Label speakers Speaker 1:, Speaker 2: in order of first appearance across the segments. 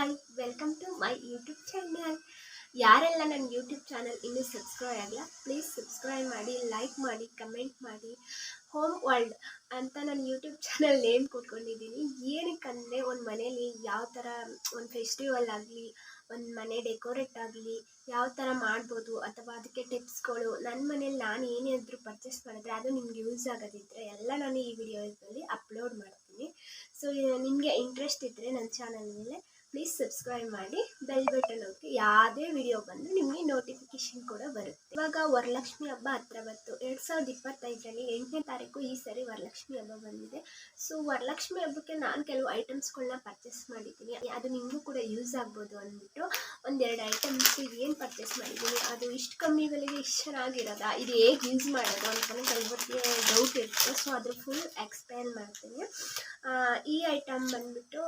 Speaker 1: Hi welcome to my YouTube channel ಯಾರೆಲ್ಲ ನನ್ನ YouTube channel ಇನ್ನೂ ಸಬ್ಸ್ಕ್ರೈಬ್ ಆಗಿಲ್ಲ ಪ್ಲೀಸ್ ಸಬ್ಸ್ಕ್ರೈಬ್ ಮಾಡಿ ಲೈಕ್ ಮಾಡಿ ಕಮೆಂಟ್ ಮಾಡಿ. ಹೋಮ್ ವರ್ಲ್ಡ್ ಅಂತ ನನ್ನ ಯೂಟ್ಯೂಬ್ ಚಾನಲ್ ನೇಮ್ ಕೊಟ್ಕೊಂಡಿದ್ದೀನಿ. ಏನಕ್ಕಂದರೆ ಒಂದು ಮನೇಲಿ ಯಾವ ಥರ ಒಂದು ಫೆಸ್ಟಿವಲ್ ಆಗಲಿ, ಒಂದು ಮನೆ ಡೆಕೋರೇಟ್ ಆಗಲಿ, ಯಾವ ಥರ ಮಾಡ್ಬೋದು ಅಥವಾ ಅದಕ್ಕೆ ಟಿಪ್ಸ್ಗಳು ನನ್ನ ಮನೇಲಿ ನಾನು ಏನಾದರೂ ಪರ್ಚೇಸ್ ಮಾಡಿದ್ರೆ ಅದು ನಿಮ್ಗೆ ಯೂಸ್ ಆಗೋದಿದ್ದರೆ ಎಲ್ಲ ನಾನು ಈ ವಿಡಿಯೋದಲ್ಲಿ ಅಪ್ಲೋಡ್ ಮಾಡ್ತೀನಿ. ಸೊ ನಿಮಗೆ ಇಂಟ್ರೆಸ್ಟ್ ಇದ್ದರೆ ನನ್ನ ಚಾನಲ್ ಮೇಲೆ ಪ್ಲೀಸ್ ಸಬ್ಸ್ಕ್ರೈಬ್ ಮಾಡಿ ಬೆಲ್ ಬಟನ್ ಹೋಗಿ ಯಾವುದೇ ವಿಡಿಯೋ ಬಂದು ನಿಮಗೆ ನೋಟಿಫಿಕೇಶನ್ ಕೂಡ ಬರುತ್ತೆ. ಇವಾಗ ವರಲಕ್ಷ್ಮಿ ಹಬ್ಬ ಹತ್ರ ಬಂತು. ಎರಡು ಸಾವಿರದ ಇಪ್ಪತ್ತೈದರಲ್ಲಿ ಎಂಟನೇ ತಾರೀಕು ಈ ಸರಿ ವರಲಕ್ಷ್ಮಿ ಹಬ್ಬ ಬಂದಿದೆ. ಸೊ ವರಲಕ್ಷ್ಮಿ ಹಬ್ಬಕ್ಕೆ ನಾನು ಕೆಲವು ಐಟಮ್ಸ್ಗಳನ್ನ ಪರ್ಚೇಸ್ ಮಾಡಿದ್ದೀನಿ. ಅದು ನಿಮಗೂ ಕೂಡ ಯೂಸ್ ಆಗ್ಬೋದು ಅಂದ್ಬಿಟ್ಟು ಒಂದೆರಡು ಐಟಮ್ಸ್ ಏನು ಪರ್ಚೇಸ್ ಮಾಡಿದ್ದೀನಿ? ಅದು ಇಷ್ಟು ಕಮ್ಮಿ ಬೆಲೆಗೆ ಇಷ್ಟು ಚೆನ್ನಾಗಿರೋದ? ಇದು ಹೇಗೆ ಯೂಸ್ ಮಾಡೋದು ಅಂತಲೇ ಕೆಲವೊತ್ತಿಗೆ ಡೌಟ್ ಇರುತ್ತೆ. ಸೊ ಅದ್ರ ಫುಲ್ ಎಕ್ಸ್ಪ್ಲೇನ್ ಮಾಡ್ತೀನಿ. ಈ ಐಟಮ್ ಬಂದ್ಬಿಟ್ಟು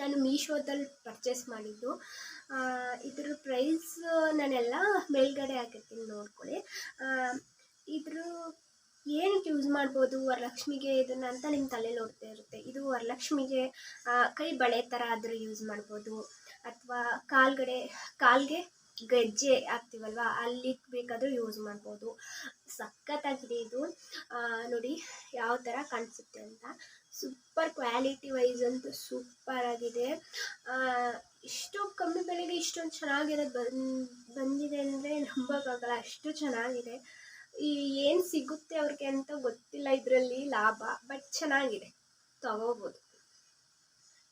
Speaker 1: ನಾನು ಮೀಶೋದಲ್ಲಿ ಪರ್ಚೇಸ್ ಮಾಡಿದ್ದು. ಇದ್ರ ಪ್ರೈಸ್ ನಾನೆಲ್ಲ ಮೇಲ್ಗಡೆ ಹಾಕಿರ್ತೀನಿ ನೋಡ್ಕೊಳ್ಳಿ. ಇದ್ರ ಏನಕ್ಕೆ ಯೂಸ್ ಮಾಡ್ಬೋದು? ವರಲಕ್ಷ್ಮಿಗೆ ಇದನ್ನು ಅಂತ ನಿಮ್ಮ ತಲೆಯಲ್ಲಿ ಓಡ್ತಾ ಇರುತ್ತೆ. ಇದು ವರಲಕ್ಷ್ಮಿಗೆ ಕೈ ಬಳೆ ಥರ ಆದರೂ ಯೂಸ್ ಮಾಡ್ಬೋದು. ಅಥವಾ ಕಾಲ್ಗಡೆ, ಕಾಲ್ಗೆ ಗೆಜ್ಜೆ ಹಾಕ್ತೀವಲ್ವ, ಅಲ್ಲಿ ಬೇಕಾದರೂ ಯೂಸ್ ಮಾಡ್ಬೋದು. ಸಖತ್ತಾಗಿದೆ ಇದು. ನೋಡಿ ಯಾವ ಥರ ಕಾಣಿಸುತ್ತೆ ಅಂತ. ಸೂಪರ್ ಕ್ವಾಲಿಟಿ ವೈಸ್ ಅಂತೂ ಸೂಪರ್ ಆಗಿದೆ. ಇಷ್ಟು ಕಮ್ಮಿ ಬೆಲೆಗೆ ಇಷ್ಟೊಂದು ಚೆನ್ನಾಗಿರೋ ಬಂದು, ಬಂದಿದೆ ಅಂದರೆ ನಂಬೋಕ್ಕಾಗಲ್ಲ, ಅಷ್ಟು ಚೆನ್ನಾಗಿದೆ. ಈ ಏನು ಸಿಗುತ್ತೆ ಅವ್ರಿಗೆ ಅಂತ ಗೊತ್ತಿಲ್ಲ ಇದರಲ್ಲಿ ಲಾಭ ಬಟ್ ಚೆನ್ನಾಗಿದೆ. ತಗೋಬೋದು.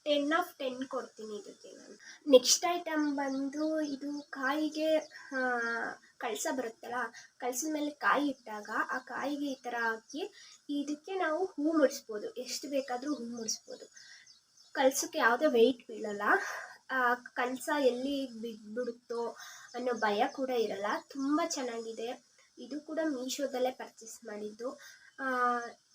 Speaker 1: ಟೆನ್ ಆಫ್ ಟೆನ್ ಕೊಡ್ತೀನಿ ಇದಕ್ಕೆ ನಾನು. ನೆಕ್ಸ್ಟ್ ಐಟಮ್ ಬಂದು ಇದು ಕಾಯಿಗೆ ಕಳಸ ಬರುತ್ತಲ್ಲ, ಕಳಸದ ಮೇಲೆ ಕಾಯಿ ಇಟ್ಟಾಗ ಆ ಕಾಯಿಗೆ ಈ ಥರ ಹಾಕಿ ಇದಕ್ಕೆ ನಾವು ಹೂ ಮುಡಿಸ್ಬೋದು. ಎಷ್ಟು ಬೇಕಾದರೂ ಹೂ ಮುಡಿಸ್ಬೋದು. ಕಳಸಕ್ಕೆ ಯಾವುದೇ ವೆಯ್ಟ್ ಬೀಳಲ್ಲ. ಕಳಸ ಎಲ್ಲಿ ಬಿದ್ದುಬಿಡುತ್ತೋ ಅನ್ನೋ ಭಯ ಕೂಡ ಇರಲ್ಲ. ತುಂಬ ಚೆನ್ನಾಗಿದೆ. ಇದು ಕೂಡ ಮೀಶೋದಲ್ಲೇ ಪರ್ಚೇಸ್ ಮಾಡಿದ್ದು.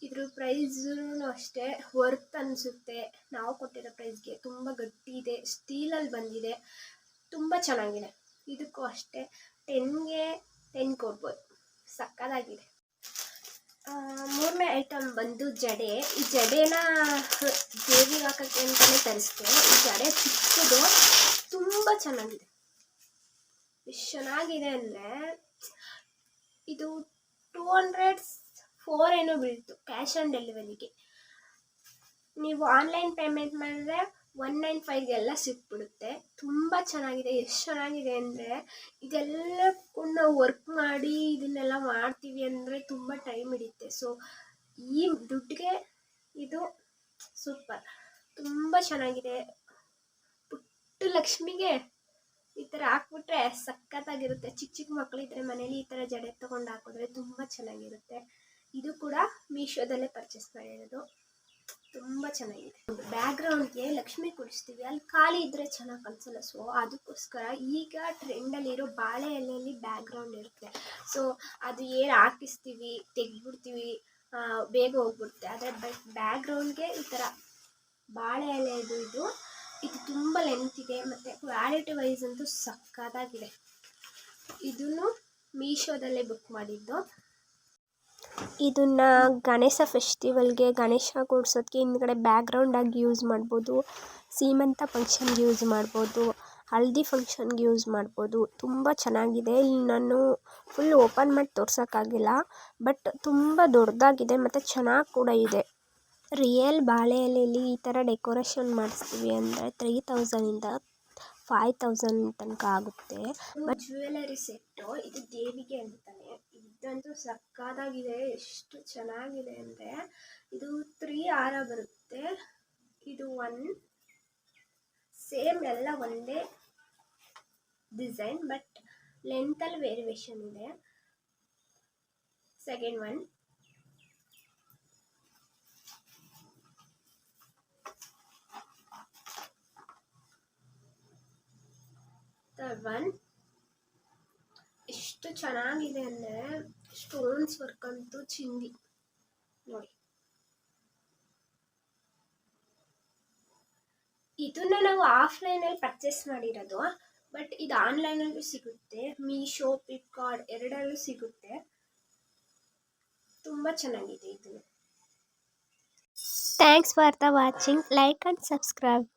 Speaker 1: ಇದ್ರ ಪ್ರೈಸೂ ಅಷ್ಟೇ ವರ್ತ್ ಅನಿಸುತ್ತೆ. ನಾವು ಕೊಟ್ಟಿರೋ ಪ್ರೈಸ್ಗೆ ತುಂಬ ಗಟ್ಟಿ ಇದೆ ಸ್ಟೀಲಲ್ಲಿ ಬಂದಿದೆ, ತುಂಬ ಚೆನ್ನಾಗಿದೆ. ಇದಕ್ಕೂ ಅಷ್ಟೇ ಟೆನ್ಗೆ ಟೆನ್ ಕೊಡ್ಬೋದು. ಸಕ್ಕದಾಗಿದೆ. ಮೂರನೇ ಐಟಮ್ ಬಂದು ಜಡೆ. ಈ ಜಡೆನ ದೇವಿಗೆ ಹಾಕೋಕ್ಕೆ ಅಂತಲೇ ತರಿಸ್ದೆ ಈ ಜಡೆ ಚಿಕ್ಕದು, ತುಂಬ ಚೆನ್ನಾಗಿದೆ. ಎಷ್ಟು ಚೆನ್ನಾಗಿದೆ ಅಂದರೆ ಇದು ಟೂ ಹಂಡ್ರೆಡ್ ಫೋರ್ ಏನೋ ಬೀಳ್ತು ಕ್ಯಾಶ್ ಆನ್ ಡೆಲಿವರಿಗೆ ನೀವು ಆನ್ಲೈನ್ ಪೇಮೆಂಟ್ ಮಾಡಿದ್ರೆ ಒನ್ ನೈನ್ ಫೈವ್ಗೆಲ್ಲ ಸಿಕ್ಬಿಡುತ್ತೆ. ತುಂಬ ಚೆನ್ನಾಗಿದೆ. ಎಷ್ಟು ಚೆನ್ನಾಗಿದೆ ಅಂದರೆ ಇದೆಲ್ಲಕ್ಕೂ ನಾವು ವರ್ಕ್ ಮಾಡಿ ಇದನ್ನೆಲ್ಲ ಮಾಡ್ತೀವಿ ಅಂದರೆ ತುಂಬ ಟೈಮ್ ಹಿಡಿಯುತ್ತೆ. ಸೊ ಈ ದುಡ್ಡಿಗೆ ಇದು ಸೂಪರ್ ತುಂಬ ಚೆನ್ನಾಗಿದೆ. ಪುಟ್ಟ ಲಕ್ಷ್ಮಿಗೆ ಈ ಥರ ಹಾಕ್ಬಿಟ್ರೆ ಸಖತ್ತಾಗಿರುತ್ತೆ. ಚಿಕ್ಕ ಚಿಕ್ಕ ಮಕ್ಕಳಿದ್ರೆ ಮನೇಲಿ ಈ ಥರ ಜಡೆ ತೊಗೊಂಡು ಹಾಕಿದ್ರೆ ತುಂಬ ಚೆನ್ನಾಗಿರುತ್ತೆ. ಇದು ಕೂಡ ಮೀಶೋದಲ್ಲೇ ಪರ್ಚೇಸ್ ಮಾಡಿರೋದು. ತುಂಬ ಚೆನ್ನಾಗಿದೆ. ಬ್ಯಾಕ್ಗ್ರೌಂಡ್ಗೆ ಲಕ್ಷ್ಮಿ ಕುಡಿಸ್ತೀವಿ ಅಲ್ಲಿ ಖಾಲಿ ಇದ್ದರೆ ಚೆನ್ನಾಗಿ ಕಾಣಿಸಲ್ಲ. ಸೊ ಅದಕ್ಕೋಸ್ಕರ ಈಗ ಟ್ರೆಂಡಲ್ಲಿರೋ ಬಾಳೆ ಎಲೆಯಲ್ಲಿ ಬ್ಯಾಕ್ಗ್ರೌಂಡ್ ಇರುತ್ತೆ. ಸೊ ಅದು ಏನು ಹಾಕಿಸ್ತೀವಿ, ತೆಗೆದ್ಬಿಡ್ತೀವಿ ಬೇಗ ಹೋಗ್ಬಿಡುತ್ತೆ. ಆದರೆ ಬಟ್ ಬ್ಯಾಕ್ಗ್ರೌಂಡ್ಗೆ ಈ ಥರ ಬಾಳೆ ಎಲೆದು ಇದು ಇದು ತುಂಬ ಲೆಂತ್ ಇದೆ. ಮತ್ತು ಕ್ವಾಲಿಟಿ ವೈಸ್ ಅಂತೂ ಸಕ್ಕತ್ತಾಗಿದೆ ಇದನ್ನು ಮೀಶೋದಲ್ಲೇ ಬುಕ್ ಮಾಡಿದ್ದು. ಇದನ್ನು ಗಣೇಶ ಫೆಸ್ಟಿವಲ್ಗೆ ಗಣೇಶ ಕೂಡ್ಸೋದಕ್ಕೆ ಹಿಂದ್ಗಡೆ ಬ್ಯಾಗ್ರೌಂಡಾಗಿ ಯೂಸ್ ಮಾಡ್ಬೋದು. ಸೀಮಂತ ಫಂಕ್ಷನ್ಗೆ ಯೂಸ್ ಮಾಡ್ಬೋದು. ಹಳದಿ ಫಂಕ್ಷನ್ಗೆ ಯೂಸ್ ಮಾಡ್ಬೋದು. ತುಂಬ ಚೆನ್ನಾಗಿದೆ. ಇಲ್ಲಿ ನಾನು ಫುಲ್ ಓಪನ್ ಮಾಡಿ ತೋರ್ಸೋಕ್ಕಾಗಿಲ್ಲ. ಬಟ್ ತುಂಬ ದೊಡ್ಡದಾಗಿದೆ ಮತ್ತು ಚೆನ್ನಾಗಿ ಕೂಡ ಇದೆ. ರಿಯಲ್ ಬಾಳೆ ಎಲೆಯಲ್ಲಿ ಈ ಥರ ಡೆಕೋರೇಷನ್ ಮಾಡಿಸ್ತೀವಿ ಅಂದರೆ ತ್ರೀ ತೌಸಂಡಿಂದ ಫೈವ್ ತೌಸಂಡ್ ತನಕ ಆಗುತ್ತೆ. ಬಟ್ ಜ್ಯುವೆಲರಿ ಸೆಟ್ಟು ಇದು ದೇವಿಗೆ ಅಂತಾನೆ ಇದಂತೂ ಸಕ್ಕತ್ತಾಗಿದೆ, ಎಷ್ಟು ಚೆನ್ನಾಗಿದೆ ಅಂದರೆ ಇದು ತ್ರೀ ಆರ ಬರುತ್ತೆ. ಇದು ಒನ್ ಸೇಮ್ ಎಲ್ಲ ಒಂದೇ ಡಿಸೈನ್ ಬಟ್ ಲೆಂತಲ್ಲಿ ವೇರಿಯೇಷನ್ ಇದೆ. ಸೆಕೆಂಡ್ ಒನ್ ಥರ್ಡ್ ಒನ್ ಎಷ್ಟು ಚೆನ್ನಾಗಿದೆ ಅಂದರೆ ಸ್ಟೋನ್ಸ್ ವರ್ಕ್ ಅಂತೂ ಚಿಂದಿ. ನೋಡಿ. ಇದನ್ನ ನಾವು ಆಫ್ಲೈನಲ್ಲಿ ಪರ್ಚೇಸ್ ಮಾಡಿರೋದು ಬಟ್ ಇದು ಆನ್ಲೈನಲ್ಲೂ ಸಿಗುತ್ತೆ. ಮೀಶೋ ಫ್ಲಿಪ್ಕಾರ್ಟ್ ಎರಡರಲ್ಲೂ ಸಿಗುತ್ತೆ. ತುಂಬ ಚೆನ್ನಾಗಿದೆ ಇದು thanks for the watching like and subscribe